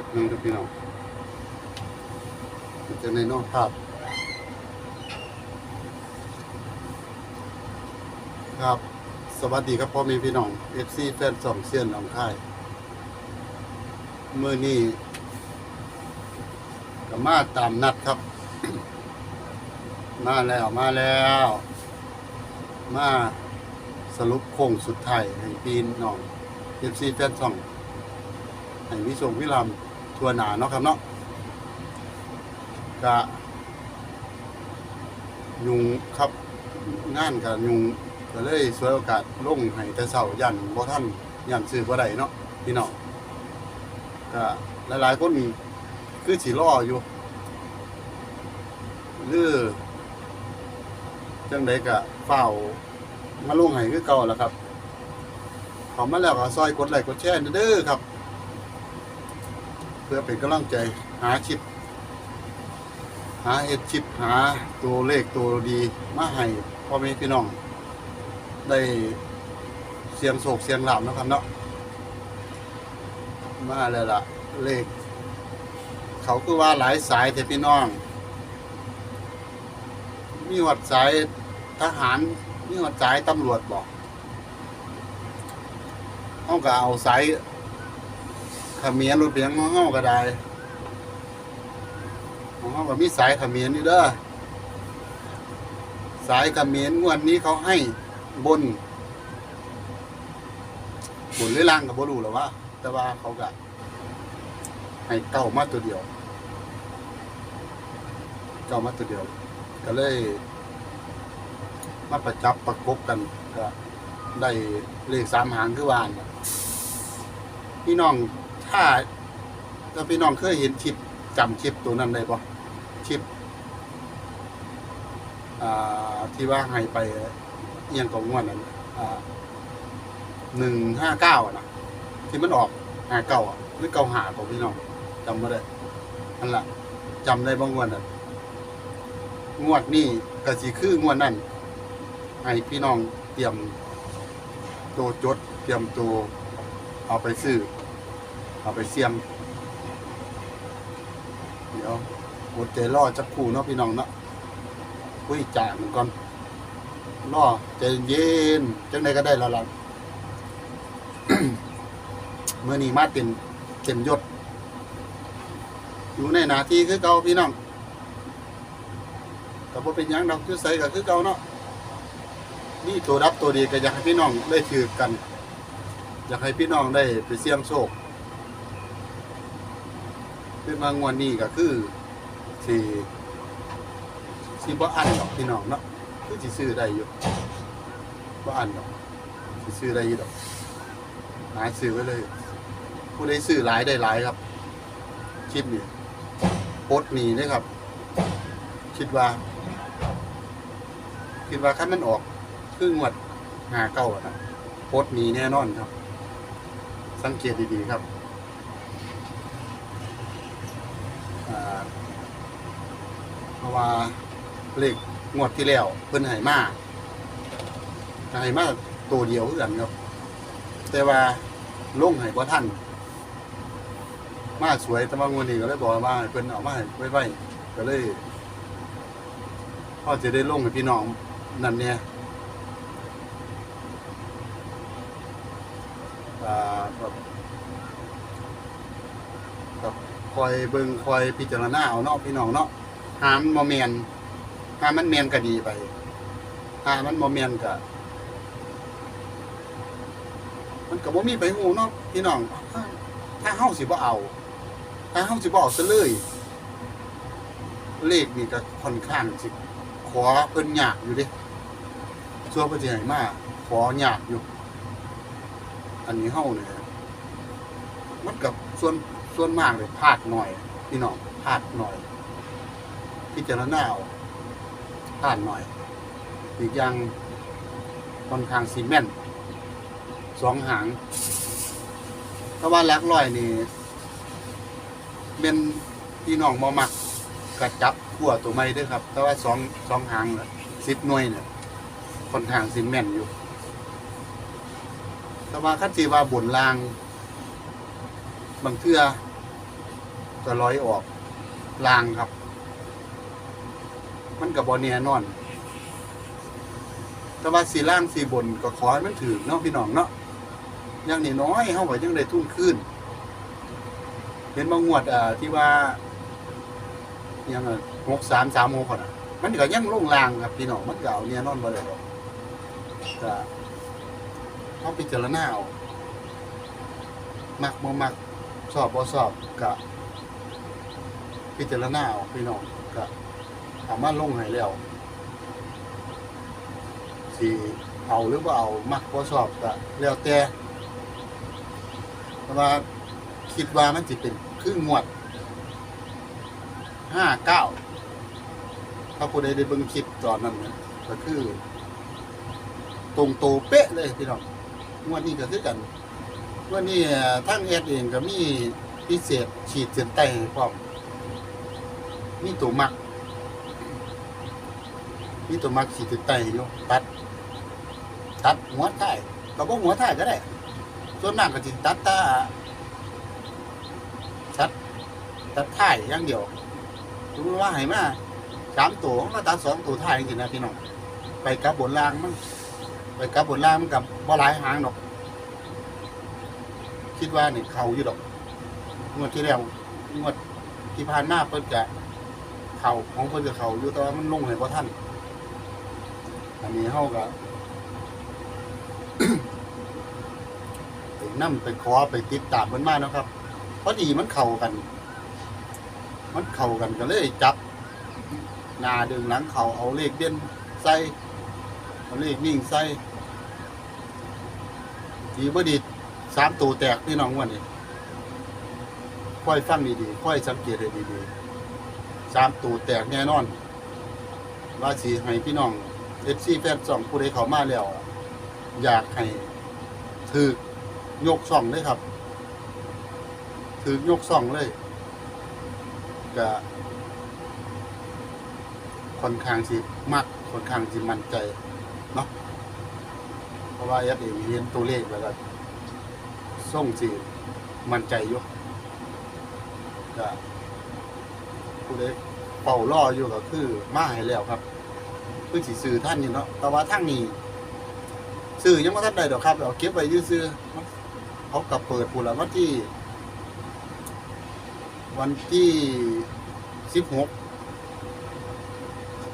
ป๊บหนึงเด้อพี่น้องมันจะในนอกภาพครับ สวัสดีครับพ่อแม่พี่น้อง FC แฟนสองเซียนหนองค่ายมือนี้ก็มาตามนัดครับ มาแล้วมาแล้ว มาสรุปโค้งสุดท้ายให้ปีนน้อง FC แฟนสองให้วิสงวิราม ทัวหนาเนาะครับเนาะก็ยุงครับงานกับยุงก็เลยสวยโอกาสลงให้แต่เสายันบ่ท่านยันซื้อบ่ได้เนาะพี่น้องก็หลายๆคนคือสิรออยู่หรือจังไดก็เฝ้ามาลงให้คือเก่าแล้วครับเขามาแล้วก็ซอยกดไลค์กดแชร์เด้อครับ พื่อเป็นกำลังใจหาชิปหาเอ็ดชิปหาตัวเลขตัวดี มาให้พ่อแม่พี่น้อง ได้เสียงโศกเสียงหลามนะครับเนาะมาแล้วล่ะ เลข เขาคือว่าหลายสายแต่พี่น้อง มีหวัดสายทหาร มีหวัดสายตำรวจบอกเขาก็เอาสาย ขมิ้นรถเบียงของเขาก็ได้ของเขาก็มีสายขมิ้นนี่เด้อสายขมิ้นงวดนี้เขาให้บนบนหรือล่างกับบรูหรอว่าแต่ว่าเขาก็ให้เก้ามาตัวเดียวเก้ามาตัวเดียว ก็เลย มาประจับประกบกันก็ได้เลขสามหางคือวานพี่น้อง ถ้าถ้าพี่น้องเคยเห็นชิปจำชิปตัวนั้นได้ปะชิปที่ว่าให้ไปเอียงของงวดนั้นหนึ่งห้าเก้านะที่มันออกหาเก้าหรือเก้าหาของพี่น้องจำไม่ได้นั่นแหละจำได้บางงวดน่ะงวดนี้ก็สีคืองวดนั้นให้พี่น้องเตรียมตัวจด เตรียมตัวเอาไปซื้อ เอาไปเสี่ยงเดี๋ยวอดใจรอจักคู่เนาะพี่น้องเนาะคุยจ่ามันก่อนรอใจเย็นจังใดก็ได้และล่ะเมื่อนี้มาเต็มเต็มยศอยู่ในหน้าที่คือเก่าพี่น้องก็บ่เป็นยังดอกคือใส่ก็คือเก่าเนาะนี่ตัวรับตัวดีก็อยากให้พี่น้องได้ถือกัน อยากให้พี่น้องได้ไปเสี่ยงโชค เป็นมางวดนี้ก็คือสิสิบ่อันดอกพี่น้องเนาะคือสิซื้อได้อยู่บ่อันดอกสิซื้อได้อยู่ดอกหาซื้อไว้เลย ผู้ใดซื้อหลายได้หลายครับคลิปนี้โพสต์หนีเลยครับ คิดว่า คิดว่าคันมันออกครึ่งวดหาเก้าอะนะโพสต์หนีแน่นอนครับ สังเกตดีๆครับอ่า เพราะว่าเลขงวดที่แล้วเพิ่นให้มาให้มาตัวเดียวคือกันครับ แต่ว่าลงให้บ่ทันมาสวยแต่ว่างวดนี้ก็เลยบอกว่าให้เพิ่นเอามาให้ไว้ๆก็เลยพอจะได้ลงให้พี่น้องนั่นเนี่ยอ่าแบบแบบค อยเบิ่งคอยพิจารณาเอาเนาะพี่น้องเนาะหามบ่แม่นถ้ามันเมียนก็ดีไปถ้ามันบ่เมนก็มันก็บ่มีไปหูเนาะพี่น้องถ้าเฮาสิบ่เอาถ้าเฮาสิบ่เอาซะเลยเลขนี่ก็ค่อนข้างสิขอเพิ่นยากอยู่เด้ส่วนเพิ่นสิให้มาขอยากอยู่ อันนี้เฮาเนี่ยมันกับส่วน ส่วนมากเลยพลาดหน่อยพี่น้องพลาดหน่อย พิจารณาเอาผ่านหน่อย อีกอย่างค่อนข้างซีเมนต์สองหางเพราว่าลักลอยนี่เป็นพี่น้องมอมักกระจับขั้วตัวไม่ด้วยครับ แต่ว่าสองสองหางสิบหน่วยเนี่ยค่อนข้างซีเมนต์อยู่แต่ว่าคัดจีว่าบนลาง บางเทื่อ ก็ร้อยออกลางครับ มันกับบอเนียนอน แต่ว่าสีล่างสีบนก็ขอให้มันถือเนาะพี่น้องเนาะอย่างนี้น้อยเฮาก็ยังได้ทุ่นขึ้นเห็นบางงวดอ่าที่ว่ายังหกสามสามหกคนอะมันก็ยังลงลางครับพี่น้องมันก็เอาเนี่ยนอนบ่ได้หรอกก็เขาพิจารณาเอามักบ่มักสอบบ่สอบก็ พิจารณาเอาพี่น้องก็สามารถลงให้แล้วสิเอาหรือบ่เอามักบ่สอบก็แล้วแต่แต่ว่าคิดว่ามันสิเป็นครึ่งงวดห้าเก้าถ้าผู้ใดได้เบิ่งคลิปตอนนั้นนะก็คือ ตรงโตเป๊ะเลยพี่น้องงวดนี้ก็คือกันงวันนี้ทั้งแอดเองก็มีพิเศษฉีดเส้นใต้ให้พร้อม มีตัวมัก มีตัวมักฉีดเส้นใต้อยู่ตัด ตัดหัวท้ายก็บ่หัวท้ายก็ได้ ส่วนมากก็สิตัดตาตัด ตัดท้ายอย่างเดียวสมมติว่าให้มาสามตัวมาตัดสองตัวท้ายจริงๆนะพี่น้อง ไปกับบนล่างมันไปกับบนล่างมันกับบ่หลายหางดอก คิดว่าเนี่ยเขาอยู่ดอกงวดที่แล้วงวดที่ผ่านมาเพิ่นจะ เขาของเพิ่นจะเขาอยู่แต่ว่ามันลงให้บ่ทันอันนี้เฮาก็ไปนํไปขอไปติดตามเพิ่นมาเนะครับพอดีมันเข้ากัน มันเข้ากันก็เลยจับหนาดึงหลังเขาเอาเลขเด่นใส่เอาเลขนิ่งใส่ดีบ่ดีสามตัวแตกพี่น้องวันนี้ค่อยฟังดีๆค่อยสังเกตให้ดีๆ สามตัวแตกแน่นอนว่าสีให้พี่น้องเอฟซีแฟนสองผู้ใดเขามาแล้ว อยากให้ถือยกส่องเลยครับถือยกส่องเลยก็ค่อนข้างสิมักค่อนข้างสิมั่นใจเนาะเพราะว่ายัดเองเรียนตัวเลขแล้วก็ส่งสิมั่นใจอยู่ก็ ผู้ใดเป่าล่ออยู่ก็คือมาให้แล้วครับเพิ่งสิซื้อท่านอยู่เนาะแต่ว่าทางนี้ซื้อยังไม่ทันได้ดอกครับเอาเก็บไว้ซื้อเขากลับเปิดพูแล้ววันที่ วันที่สิบหก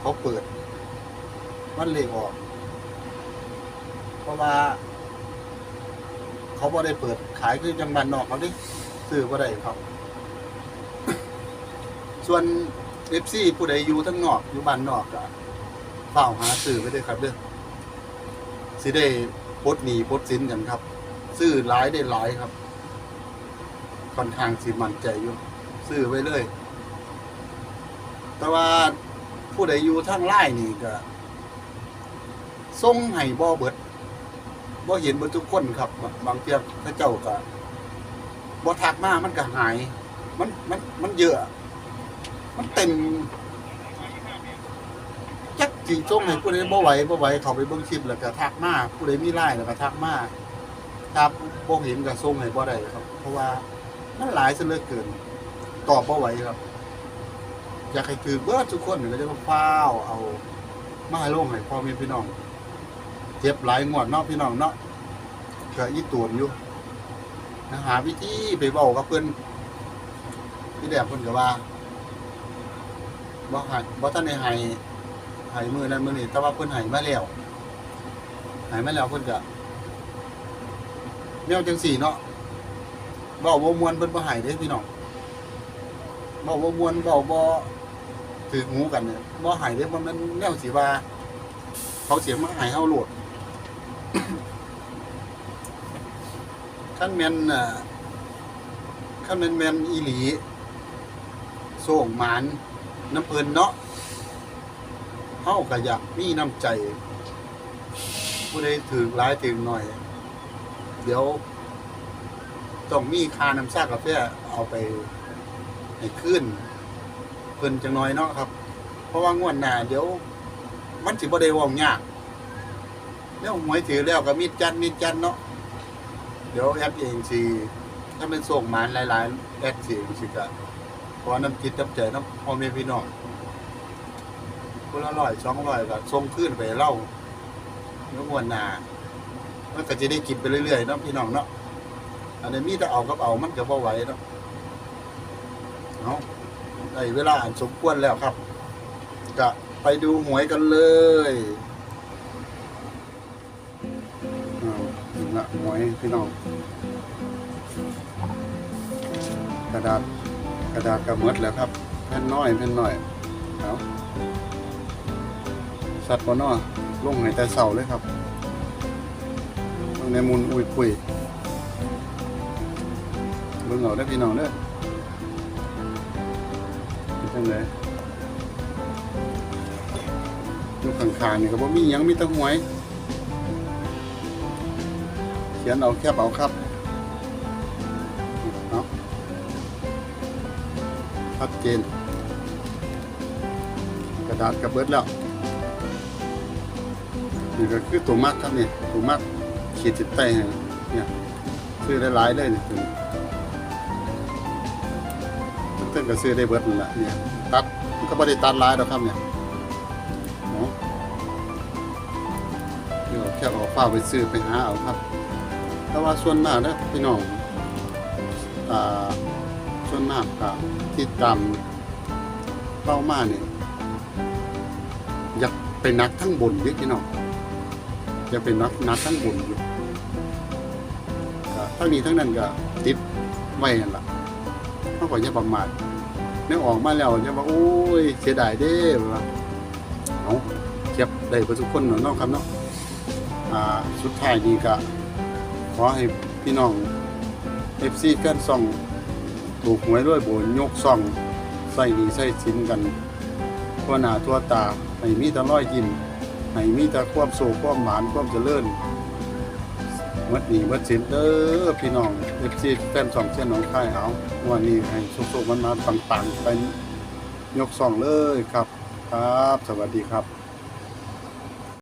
เขาเปิดมันเลขออก เพราะว่า เขาบ่ได้เปิดขายคือจังบ้านนอกเขาดิซื้อบ่ได้ครับ ส่วนเอฟซีผู้ใดอยู่ทั้งนอกอยู่บ้านนอกก็เฝ้าหาซื้อไปด้วยครับเด้อสิได้ปดหนี้ปดสินกันครับ ซื้อหลายได้หลายครับค่อนข้างสิมั่นใจอยู่ซื้อไว้เลย แต่ว่าผู้ใดอยู่ทางไล่นี่ก็ส่งให้บ่เบิดบ่เห็นเบิดทุกคนครับ บางเทียพระเจ้าก็บ่ทักมามันก็หาย มันมันมันเยอะ มันเต็มจักสิส่วงให้ผู้ใดบ่ไหวบ่ไหวเขาไปเบิ่งคลิปแล้วก็ทักมาผู้ใดมีไลน์แล้วก็ทักมาถ้าบ่เห็นก็ส่งให้บ่ได้ครับ เพราะว่ามันหลายซะเหลือเกิน ตอบบ่ไหวครับ อยากให้ถือเบิดทุกคนก็จะมาฟ้าวเอามาให้ลงให้พ่อแม่พี่น้อง เจ็บหลายงวดเนาะพี่น้องเนาะก็อีตูนอยู่หาวิธีไปเว้ากับเพิ่นที่แดกเพิ่นก็ว่า บ่ให้บ่ทันได้ห้ให้มื้อนั้นมือนี้แต่ว่าเพิ่นให้มาแล้วให้มาแล้วเพิ่นก็แนวจังสี่เนาะเว้าบ่มวนเพิ่นบ่ให้เด้พี่น้องเว้าบ่มวนเว้าบ่ถือหูกันเนี่ยบ่ให้เด้บ่แม่นแนวสิว่า เขาเสียมาให้เฮาโหลดขั้นแมนอ่าขั้นแมนแมนอีหลี โส่งหมาน น้ำเพลินเนาะเฮาก็อยากมีน้ำใจ ผู้ใดถึงร้ายถึงหน่อย เดี๋ยวต้องมีค่าน้ำซากกาแฟเอาไปให้ขึ้นเพิ่นจังน้อยเนาะครับ เพราะว่างวดหน้าเดี๋ยว มันสิบ่ได้เว้ายากแล้วหวยถือแล้วก็มีดจันมีดจันเนาะเดี๋ยวแอปเองสิถ้าเป็นส่งหมานหลายๆแอปสิสิก็ อน้ำจิตน้ำใจน้ำพ่อแม่พี่น้องคนละร้อยสองร้อยก็ส่งขึ้นไปเล่าเนื้อวันหนามันก็จะได้กินไปเรื่อยๆเนาะพี่น้องเนาะอันนี้มีแต่เอากับเอามันก็บ่ไหวเนาะเอาได้เวลาอันสมควรแล้วครับก็ไปดูหวยกันเลยอาถึงละหวยพี่น้องกระดาษ กระดาษกระมดแล้วครับแผ่นน้อยแผ่นน้อยเอาสัตว์ปนอลงใหายแต่เสาเลยครับลงในมุนอุยปุยเบิ่งเอาได้พี่น้องเด้อเป็นจังไดอยู่ข้างๆนี่ก็บ่มีหยังมีแต่หวย เขียนเอาแคบเอาครับ จน กระดาษกระเบิดแล้วนี่ก็คือตัวมักครับเนี่ยตัวมักขีดจิตใต้เนี่ยซื้อได้หลายเลยนี่ตัวนี้เพิ่นก็ซื้อได้เบิดนั่นแหละเนี่ยตัดมันก็ไม่ได้ตัดลายดอกครับเนี่ยเดี๋ยวแค่เอาฟ้าไปซื้อไปหาเอาครับ แต่ว่าส่วนมากนะพี่น้องอ่า ส่วนมากก็ที่ตามเป้ามาเนี่ยอยากเป็นนักทั้งบนเยอะพี่น้องอยากเป็นนักนักทั้งบนอยู่ก็ทั้งนี้ทั้งนั้นก็ติดไว้นั่นล่ะเขาก็อย่าประมาทเนื้อออกมาแล้วอย่าว่าโอ้ยเสียดายเด้ว่าเอาเก็บได้เพื่อทุกคนเนาะเนาะครับเนาะอ่าสุดท้ายนี้ก็ขอให้พี่น้อง FC แฟนซ่อง ถูกหวยด้วยโบนยกซ่องใส่หนีใส่สินกันทั่วหน้าทั่วตาให้มีแต่ร้อยยิ้มให้มีแต่ความโศกความหมานความเจริญมัดหนีมัดสินเด้อพี่น้องเอฟซีแฟนสองเช่นน้องค่ายเอาวันนี้ให้โศกๆมันมาปังๆไปยกซ่องเลยครับ ครับ สวัสดีครับ